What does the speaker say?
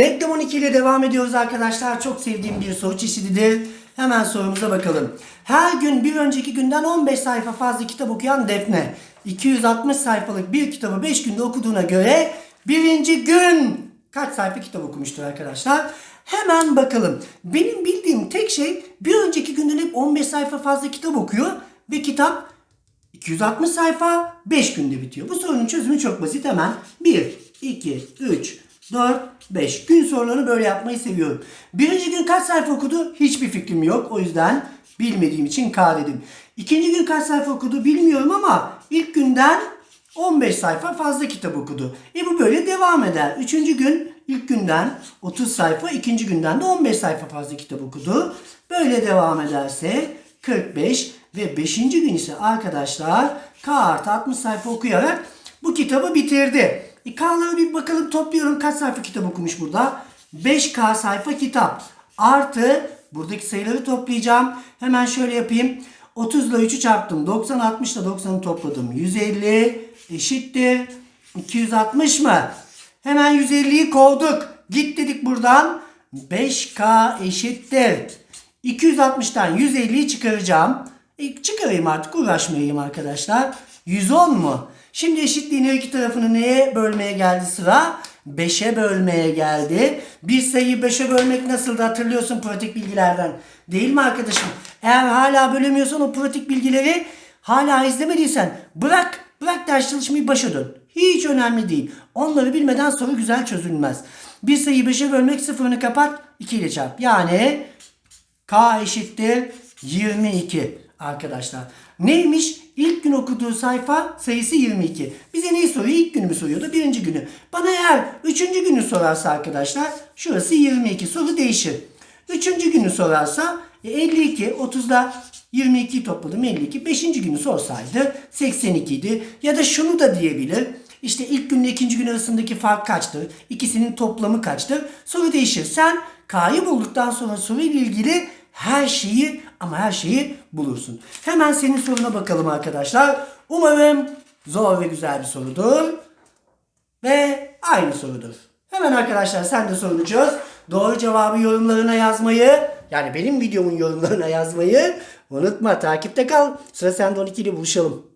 Denklem 12 ile devam ediyoruz arkadaşlar. Çok sevdiğim bir soru çeşididir. Hemen sorumuza bakalım. Her gün bir önceki günden 15 sayfa fazla kitap okuyan Defne. 260 sayfalık bir kitabı 5 günde okuduğuna göre birinci gün kaç sayfa kitap okumuştur arkadaşlar? Hemen bakalım. Benim bildiğim tek şey bir önceki günden hep 15 sayfa fazla kitap okuyor ve kitap 260 sayfa 5 günde bitiyor. Bu sorunun çözümü çok basit hemen. 1, 2, 3, 4, 5. Gün sorularını böyle yapmayı seviyorum. Birinci gün kaç sayfa okudu? Hiçbir fikrim yok. O yüzden bilmediğim için K dedim. İkinci gün kaç sayfa okudu bilmiyorum ama ilk günden 15 sayfa fazla kitap okudu. E bu böyle devam eder. Üçüncü gün ilk günden 30 sayfa, ikinci günden de 15 sayfa fazla kitap okudu. Böyle devam ederse 45 ve 5. gün ise arkadaşlar K artı 60 sayfa okuyarak bu kitabı bitirdi. E K'ları bir bakalım topluyorum kaç sayfa kitap okumuş burada. 5K sayfa kitap artı buradaki sayıları toplayacağım. Hemen şöyle yapayım. 30 ile 3'ü çarptım. 90 60 ile 90'ı topladım. 150 eşittir. 260 mı? Hemen 150'yi kovduk. Git dedik buradan. 5K eşittir. 260'tan 150'yi çıkaracağım. E, çıkarayım artık uğraşmayayım arkadaşlar. 110 mu? Şimdi eşitliğin her iki tarafını neye bölmeye geldi sıra? 5'e bölmeye geldi. Bir sayıyı 5'e bölmek nasıldı hatırlıyorsun pratik bilgilerden. Değil mi arkadaşım? Eğer hala bölemiyorsan o pratik bilgileri hala izlemediysen bırak bırak ders çalışmayı başa dön. Hiç önemli değil. Onları bilmeden soru güzel çözülmez. Bir sayıyı 5'e bölmek sıfırını kapat 2 ile çarp. Yani K eşittir 22 arkadaşlar. Neymiş? İlk gün okuduğu sayfa sayısı 22. Bize neyi soruyor? İlk günü mü soruyordu? Birinci günü. Bana eğer üçüncü günü sorarsa arkadaşlar şurası 22. Soru değişir. Üçüncü günü sorarsa e, 52. 30'da 22'yi topladım 52. Beşinci günü sorsaydı 82 idi. Ya da şunu da diyebilir. İşte ilk günle ikinci gün arasındaki fark kaçtır? İkisinin toplamı kaçtır? Soru değişir. Sen K'yı bulduktan sonra soruyla ilgili her şeyi ama her şeyi bulursun. Hemen senin soruna bakalım arkadaşlar. Umarım zor ve güzel bir sorudur. Ve aynı sorudur. Hemen arkadaşlar sen de sorunu çöz. Doğru cevabı yorumlarına yazmayı yani benim videomun yorumlarına yazmayı unutma. Takipte kal. Sıra sende 12 ile buluşalım.